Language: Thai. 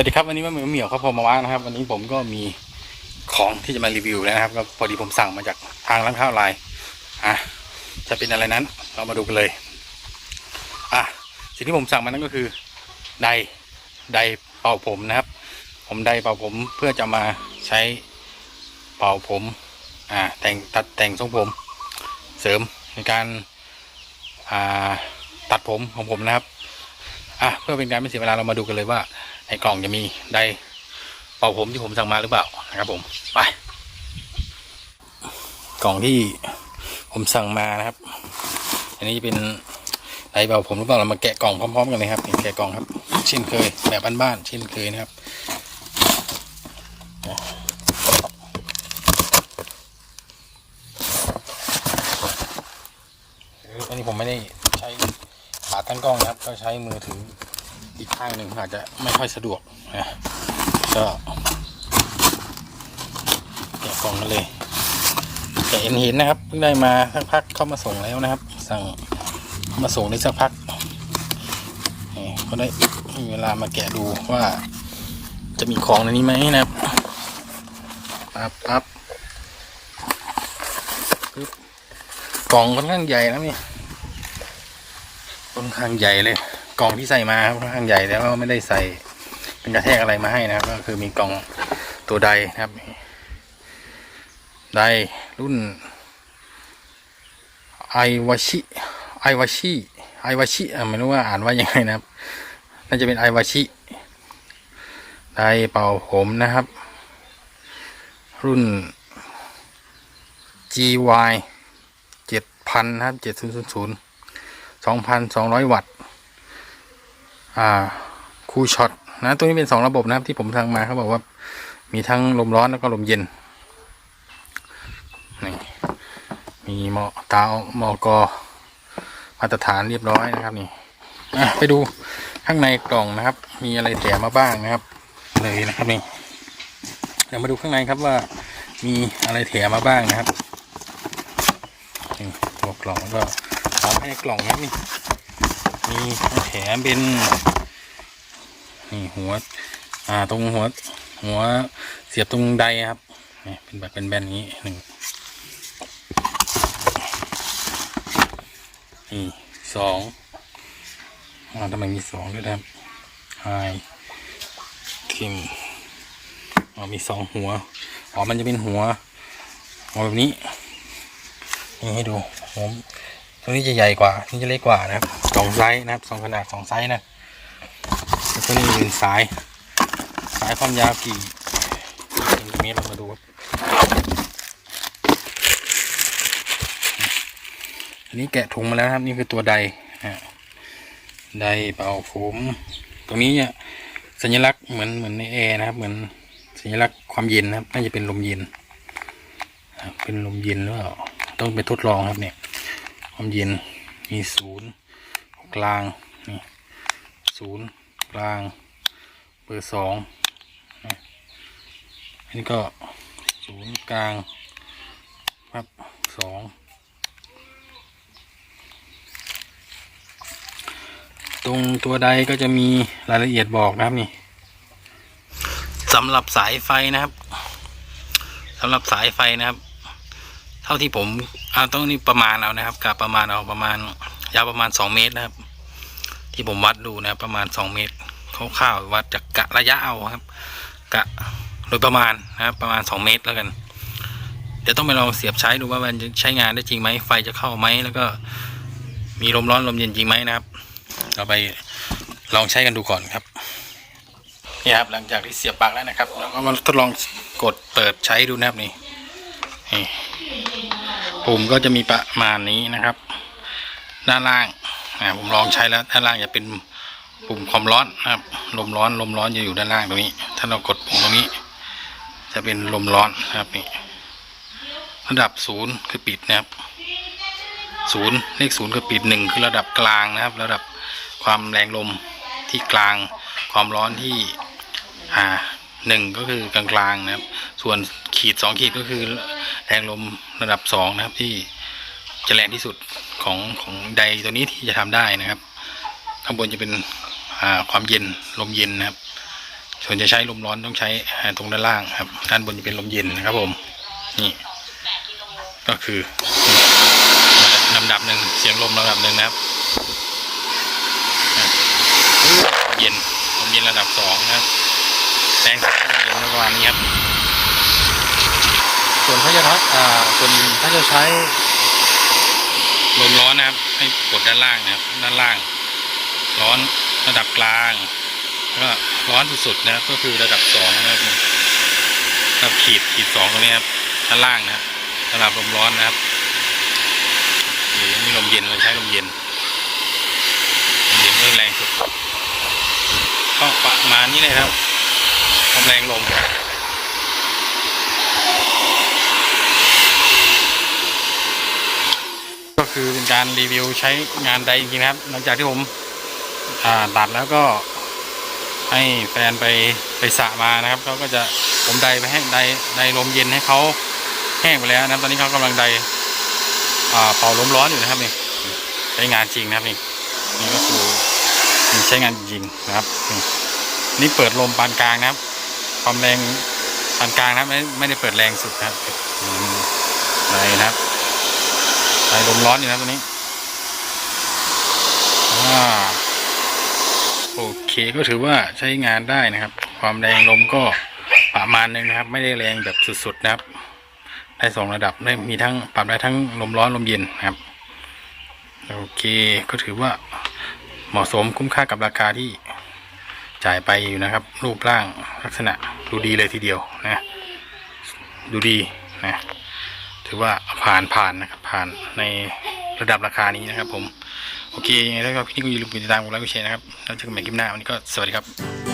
วัสดีครับวันนี้มาเหมียวเหมียวครับผมมาว่านะครับ วันนี้ผมก็มีของที่จะมารีวิวแล้วนะครับก็พอดีผมสั่งมาจากทางร้านข้าวไลน์อะจะเป็นอะไรนั้น เรามาดูกันเลยอะสิ่งที่ผมสั่งมานั่นก็คือไดไดเป่าผมนะครับ ผมไดเป่าผมเพื่อจะมาใช้เป่าผมอ่าแต่งตัดแต่งทรงผมเสริมในการอ่าตัดผมของผมนะครับอะเพื่อเป็นการไม่เสียเวลาเรามาดูกันเลยว่า ในกล่องจะมีไดร์เป่าผมที่ผมสั่งมาหรือเปล่านะครับผมไปกล่องที่ผมสั่งมานะครับ อันนี้เป็นไดเป่าผมหรือเปล่าเรามาแกะกล่องพร้อม ๆ กันเลยครับแกะกล่องครับ เช่นเคยแบบบ้านๆเช่นเคยนะครับอันนี้ผมไม่ได้ใช้ขาตั้งกล้องนะครับ ก็ใช้มือถือ อีกข้างหนึ่งอาจจะไม่ค่อยสะดวกนะก็แกะกล่องกันเลยแกะเห็นเห็นนะครับเพิ่งได้มาสักพักเข้ามาส่งแล้วนะครับ สั่งมาส่งได้สักพักนี่ก็ได้มีเวลามาแกะดูว่า จะมีของในนี้ไหมนะครับปั๊บปั๊บปึ๊บกล่องค่อนข้างใหญ่นะนี่ค่อนข้างใหญ่เลย กล่องที่ใส่มาครับค่อนข้างใหญ่แล้วก็ไม่ได้ใส่เป็นกระแทกอะไรมาให้นะครับ ก็คือมีกล่องตัวใดนะครับไดรุ่นไอวาชิไอวาชิไอวาชิอะไม่รู้ว่าอ่านว่ายังไงนะครับ น่าจะเป็นไอวาชิไดเป่าผมนะครับ รุ่น GY เจ็ดพันะครับเจ็ดศูนย์ศูนย์ศูนย์สองพันสองร้อยวัตต์ อ่าคูลช็อตนะตัวนี้เป็นสองระบบนะครับที่ผมทางมาเขาบอกว่า มีทั้งลมร้อนแล้วก็ลมเย็นนี่มีเหมาะตาหมอกอมาตรฐานเรียบร้อยนะครับนี่ไปดูข้างในกล่องนะครับ มีอะไรแถมมาบ้างนะครับ เลยนะครับนี่เดี๋ยวมาดูข้างในครับว่ามีอะไรแถมมาบ้างนะครับนี่ตัวกล่องแล้วก็ของภายในกล่องนะครับนี่ มีแถมเป็นนี่หัว อ่าตรงหัว หัวเสียบตรงใดครับนี่เป็นแบบเป็นแบนนี้หนึ่งนี่สองอ่าทำไมมีสองด้วยครับไฮทิมอ๋อมีสองหัวอ๋อมันจะเป็นหัวหัวแบบนี้นี่ให้ดูหัวตัวนี้จะใหญ่กว่านี่จะเล็กกว่านะครับ สองไซส์นะครับสองขนาดสองไซส์นะแล้วตัวนี้เป็นสาย สายความยาวกี่เซนติเมตรเรามาดูครับอันนี้แกะถุงมาแล้วครับนี่คือตัวใดนะใดเป่าผมตรงนี้เนี่ยสัญลักษณ์เหมือนเหมือนในแอร์นะครับ เหมือนสัญลักษณ์ความเย็นนะครับน่าจะเป็นลมเย็นเป็นลมเย็นหรือเปล่าต้องไปทดลองครับเนี่ย ความเย็นมีศูนย์ กลางนี่ศูนย์กลางเบอร์สองนะอันนี้ก็ศูนย์กลางปั๊บสองตรงตัวใดก็จะมีรายละเอียดบอกนะครับนี่สำหรับสายไฟนะครับสำหรับสายไฟนะครับ เท่าที่ผมเอาต้องนี่ประมาณเอานะครับกะประมาณเอาประมาณ ยาวประมาณสองเมตรนะครับ ที่ผมวัดดูนะครับประมาณสองเมตรคร่าวๆวัดจากกะระยะเอาครับ กะโดยประมาณนะครับประมาณสองเมตรแล้วกัน เดี๋ยวต้องไปลองเสียบใช้ดูว่ามันจะใช้งานได้จริงไหมไฟจะเข้าไหมแล้วก็มีลมร้อนลมเย็นจริงไหมนะครับ เราไปลองใช้กันดูก่อนครับนี่ครับหลังจากที่เสียบปลั๊กแล้วนะครับเราก็มาทดลองกดเปิดใช้ดูนะครับนี่ปุ่มก็จะมีประมาณนี้นะครับ ด้านล่างอ่าผมลองใช้แล้วด้านล่างจะเป็นปุ่มความร้อนนะครับลมร้อนลมร้อนจะอยู่ด้านล่างตรงนี้ ถ้าเรากดปุ่มตรงนี้ จะเป็นลมร้อนนะครับนี่ระดับศูนย์คือปิดนะครับศูนย์เลขศูนย์คือปิดหนึ่งคือระดับกลางนะครับ ระดับความแรงลมที่กลาง ความร้อนที่อ่าหนึ่งก็คือกลางๆนะครับ ส่วนขีดสองขีดก็คือแรงลมระดับสองนะครับที่จะแรงที่สุด ของของใดตัวนี้ที่จะทำได้นะครับ ข้างบนจะเป็นความเย็นลมเย็นนะครับ ส่วนจะใช้ลมร้อนต้องใช้ตรงด้านล่างครับด้านบนจะเป็นลมเย็นนะครับผมนี่ก็คือลำดับหนึ่งเสียงลมระดับหนึ่งนะครับเย็นลมเย็นระดับสองนะครับแรงสุดลมเย็นประมาณนี้ครับ ส่วนถ้าจะทักส่วนถ้าจะใช้ ลมร้อนนะครับ ให้กดด้านล่างนะครับ ด้านล่าง ร้อนระดับกลางแล้วก็ร้อนสุดๆนะครับ ก็คือระดับสองนะครับระดับขีดขีดสองตรงนี้ครับด้านล่างนะครับระดับลมร้อนนะครับนี่ลมเย็นเราใช้ลมเย็นลมเย็นก็แรงสุดก็ประมาณนี้เลยครับความแรงลม คือเป็นการรีวิวใช้งานใดจริงๆนะครับ หลังจากที่ผมตัดแล้วก็ให้แฟนไปไปสระมานะครับเขาก็จะผมไดไปให้ไดไดลมเย็นให้เขาแห้งไปแล้วนะครับ ตอนนี้เขากำลังไดเป่าลมร้อนอยู่นะครับนี่ใช้งานจริงนะครับนี่นี่ก็คือใช้งานจริงนะครับนี่เปิดลมปานกลางนะครับ ความแรงปานกลางนะครับไม่ไม่ได้เปิดแรงสุดนะครับอืมไดนะครับ ไฟลมร้อนอยู่นะตัวนี้อ่าโอเคก็ถือว่าใช้งานได้นะครับ ความแรงลมก็ประมาณนึงนะครับ ไม่ได้แรงแบบสุดๆนะครับ ได้สองระดับได้มีทั้งปรับได้ทั้งลมร้อนลมเย็นนะครับ โอเคก็ถือว่าเหมาะสมคุ้มค่ากับราคาที่จ่ายไปอยู่นะครับ รูปร่างลักษณะดูดีเลยทีเดียวนะ ดูดีนะ ถือว่าผ่านผ่านนะครับผ่านในระดับราคานี้นะครับผม โอเคยังไงแล้วก็พี่นี่ก็อย่าลืมกดติดตามกดไลค์กดแชร์นะครับแล้วเจอกันใหม่คลิปหน้าวันนี้ก็สวัสดีครับ